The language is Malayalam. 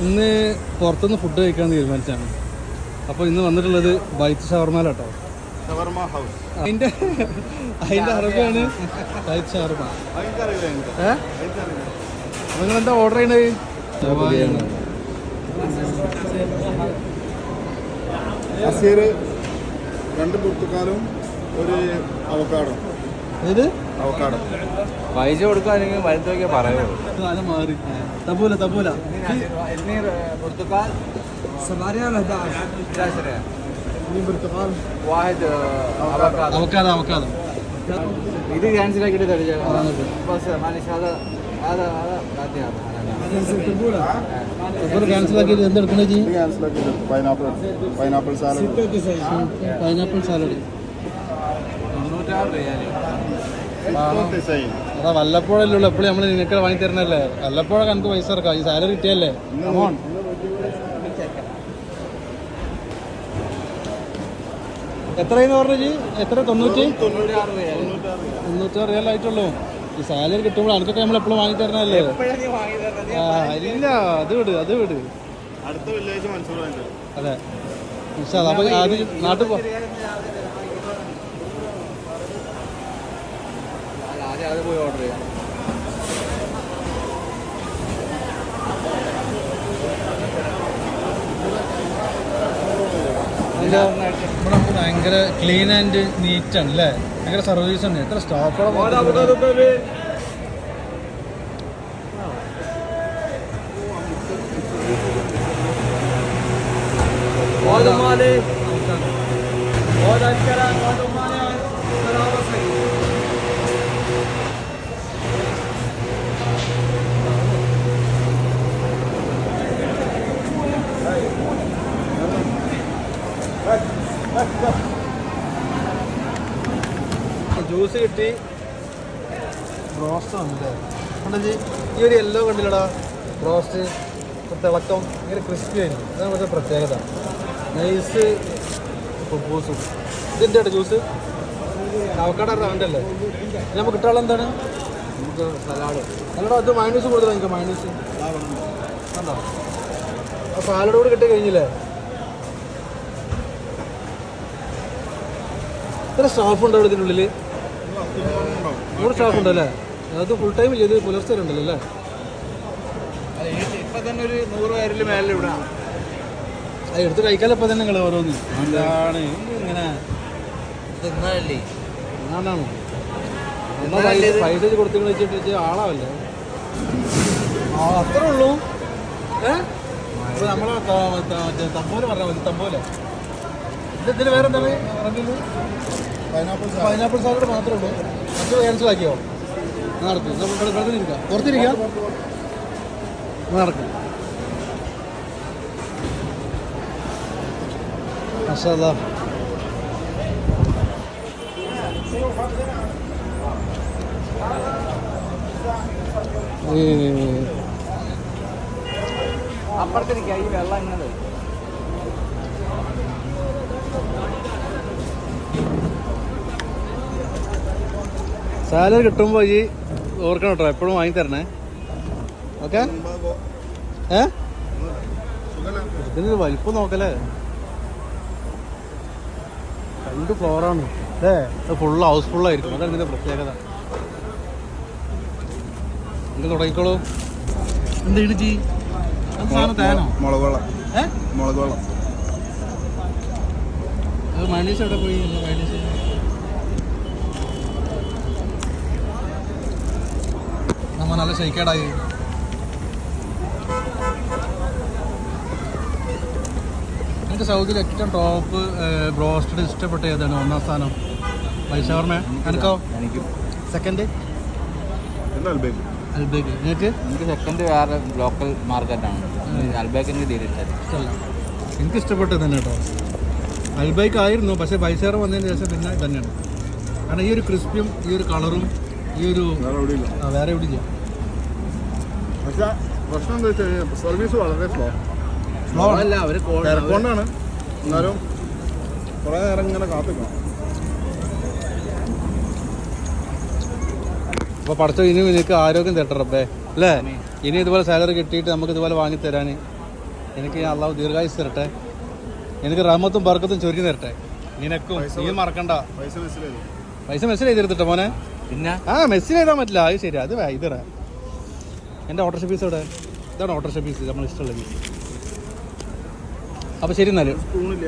ഇന്ന് പുറത്തുനിന്ന് ഫുഡ് കഴിക്കാൻ തീരുമാനിച്ചാണ് അപ്പോൾ ഇന്ന് വന്നിട്ടുള്ളത് ബൈത്ത് ഷവർമാലാട്ടോ ഷവർമ ഹൗസ് അതിന്റെ അതിന്റെ അറബിയാണ് ബൈത്ത് ഷവർമ. എനിക്കറിയില്ല എനിക്ക് ഏ? എനിക്കറിയില്ല നിങ്ങൾ എന്താ ഓർഡർ ചെയ്യണത്? രണ്ട് പുർത്തുക്കാലും ഒരു അവക്കാടോ. ഇത് അവക്കാടോ പൈസ കൊടുക്കുകയാണെങ്കിൽ വലുത് നോക്കിയാൽ പറയുള്ളൂ കാലം മാറി തപ്പൂല തപ്പൂല برتقال 8 ولا 11 11 ريال واحد افوكادو അവക്കാതെ അവക്കാതെ ഇത് ക്യാൻസൽ ആക്കിയിട്ട് തരിക ബസ് മാലിഷ് هذا هذا هذا بعدين തപ്പൂല ക്യാൻസൽ ആക്കിയിട്ട് എന്തെടുക്കണേ ചെയ്യും ഇത് ക്യാൻസലാക്കി pineapple pineapple salad pineapple salad തൊണ്ണൂറ്റാറ് റിയാൽ ഡിസൈൻ അതാ വല്ലപ്പോഴല്ലോ എപ്പോഴും നമ്മൾ നിനക്ക് വാങ്ങി തരണല്ലേ? വല്ലപ്പോഴൊക്കെ നമുക്ക് പൈസ ഇറക്കാം ഈ സാലറി കിട്ടിയല്ലേ? കമോൺ. എത്രയെന്ന് പറഞ്ഞു എത്ര? തൊണ്ണൂറ്റി? തൊണ്ണൂറ്റാറ് ആയിട്ടുള്ളൂ. ഈ സാലറി കിട്ടുമ്പോൾ അനക്കൊക്കെ നമ്മൾ എപ്പോഴും വാങ്ങി തരണല്ലേ? ആ ഇല്ല അത് വിട് അത് വിട്. അടുത്ത വെള്ളിയാഴ്ച അതെ. അപ്പൊ നാട്ടിൽ അത് പോയി ഓർഡർ ചെയ്യാം. ഭയങ്കര ക്ലീൻ ആൻഡ് നീറ്റ് ആണ് അല്ലേ ഭയങ്കര സർവീസ് ഉണ്ട് എത്ര സ്റ്റാഫുകളെ ജ്യൂസ് കിട്ടി. റോസ്റ്റ് കണ്ടാ ഈ ഒരു യെല്ലോ കണ്ടില്ലടാ? റോസ്റ്റ് തിളക്കം ഭയങ്കര ക്രിസ്പി ആയിരുന്നു. അതാണ് ഇവിടുത്തെ പ്രത്യേകത. നൈസ് കുബൂസും ഇതിന്റെ ജ്യൂസ് അവക്കാട റാൻഡല്ലേ അല്ലേ? നമുക്ക് കിട്ടാനുള്ള എന്താണ്? നമുക്ക് സലാഡ് അല്ലടാ അത് മൈനസ് കൂടുതലാണ് എനിക്ക് മൈനസ് കണ്ടോ? ആ സാലഡ് കൂടി കിട്ടി കഴിഞ്ഞില്ലേ? ഇത്ര സ്റ്റാഫ് ഉണ്ട് അവിടെ ഇതിനുള്ളിൽ നൂറ് സ്റ്റാഫ് ഉണ്ടല്ലേ അത് ഫുൾ ടൈം ചെയ്ത് പുലർച്ചെ ഉണ്ടല്ലോ അല്ലേ? ഇപ്പൊ തന്നെ ഒരു നൂറ് പേരിൽ മേലെ ഇവിടെ. എടുത്ത് കഴിക്കാലപ്പോൾ തന്നെ നിങ്ങൾ ഓരോന്ന്. എന്താണ്? ഇങ്ങനെ? പൈസ കൊടുത്തു വെച്ചിട്ട് ആളാവല്ലേ? ആ അത്രേ ഉള്ളൂ. ഏ? നമ്മളെ മറ്റേ തമ്പോല പറഞ്ഞാൽ മതി തമ്പോല. ഇത് ഇതിന് വേറെ എന്താണ് പൈനാപ്പിൾ പൈനാപ്പിൾ സാലഡ് മാത്രമേ ഉള്ളൂ. മറ്റു ക്യാൻസൽ ആക്കിയോ? നടക്കും. കിടന്നിരിക്കാം പുറത്തിരിക്കാം. നടക്കും അപ്പുറത്തിരിക്കുക ഈ വെള്ളം ഇങ്ങനെ സാലറി കിട്ടുമ്പോൾ ഈ ഓർക്കണം കേട്ടോ എപ്പോഴും വാങ്ങി തരണേ. ഓക്കെ? ഏ? ഇതിന് വലിപ്പം നോക്കല്ലേ? രണ്ട് ഫ്ലോറാണ് അല്ലേ? ഫുള്ള് ഹൗസ് ഫുള്ളായിരിക്കും അതാണ് ഇതിന്റെ പ്രത്യേകത. നിങ്ങൾ തുടങ്ങിക്കോളൂ. എന്താണ് ഇടിച്ചി? മുളക് വെള്ളം മുളക് വെള്ളം മൈനീസ് എവിടെ പോയി? മൈനീസ് നമ്മ നല്ല ഷെയ്ക്കേടായി എനിക്ക് സൗദിയിൽ ഏറ്റവും ടോപ്പ് ബ്രോസ്റ്റഡ് ഇഷ്ടപ്പെട്ട ഏതാണ്? ഒന്നാം സ്ഥാനം. പൈസവർമ്മ എനിക്കോ എനിക്ക്. സെക്കൻഡ് എന്താ അൽബേക്ക് അൽബേക്ക് നിങ്ങൾക്ക് എനിക്ക് സെക്കൻഡ് വേറെ ലോക്കൽ മാർക്കറ്റാണ് അൽബേക്ക് എനിക്ക് തീരെ ഇഷ്ടമല്ല ഇഷ്ടമല്ല എനിക്ക് ഇഷ്ടപ്പെട്ടത് തന്നെ കേട്ടോ അൽബൈക്ക് ആയിരുന്നു പക്ഷേ ബൈസേറ വന്നതിന് ശേഷം പിന്നെ തന്നെയാണ് കാരണം ഈ ഒരു ക്രിസ്പിയും ഈ ഒരു കളറും ഈ ഒരു വേറെ എവിടെയില്ല. പക്ഷെ പ്രശ്നം എന്താ വെച്ച് കഴിഞ്ഞാൽ സർവീസ് വളരെ സ്ലോ സ്ലോ അല്ല അവർ തിരക്കൊണ്ടാണ്. എന്നാലും കുറേ നേരം ഇങ്ങനെ കാത്തിക്കണം. അപ്പോൾ പഠിച്ച ഇനി നിനക്ക് ആരോഗ്യം തേട്ടറപ്പേ അല്ലേ? ഇനി ഇതുപോലെ സാലറി കിട്ടിയിട്ട് നമുക്ക് ഇതുപോലെ വാങ്ങി തരാൻ എനിക്ക് അള്ളാഹു ദീർഘായുസ് തരട്ടെ. എനിക്ക് റഹ്മത്തും ബർക്കത്തും ചൊരിഞ്ഞു തരട്ടെ. നിനക്കും നീ മറക്കണ്ട. പൈസ മെസ്സിൽ എഴുതി. പൈസ മെസ്സിൽ എഴുതി മോനെ? പിന്നെ? ആ മെസ്സിൽ എഴുതാൻ പറ്റില്ല. അത് ശരി അത് ഇതറ എന്റെ ഓട്ടർഷ പീസ് എവിടെ? ഇതാണ് ഓട്ടർഷ പീസ് നമ്മൾ ഇഷ്ടമുള്ള പീസ് അപ്പോൾ ശരി എന്നാലും. സ്പൂണില്ല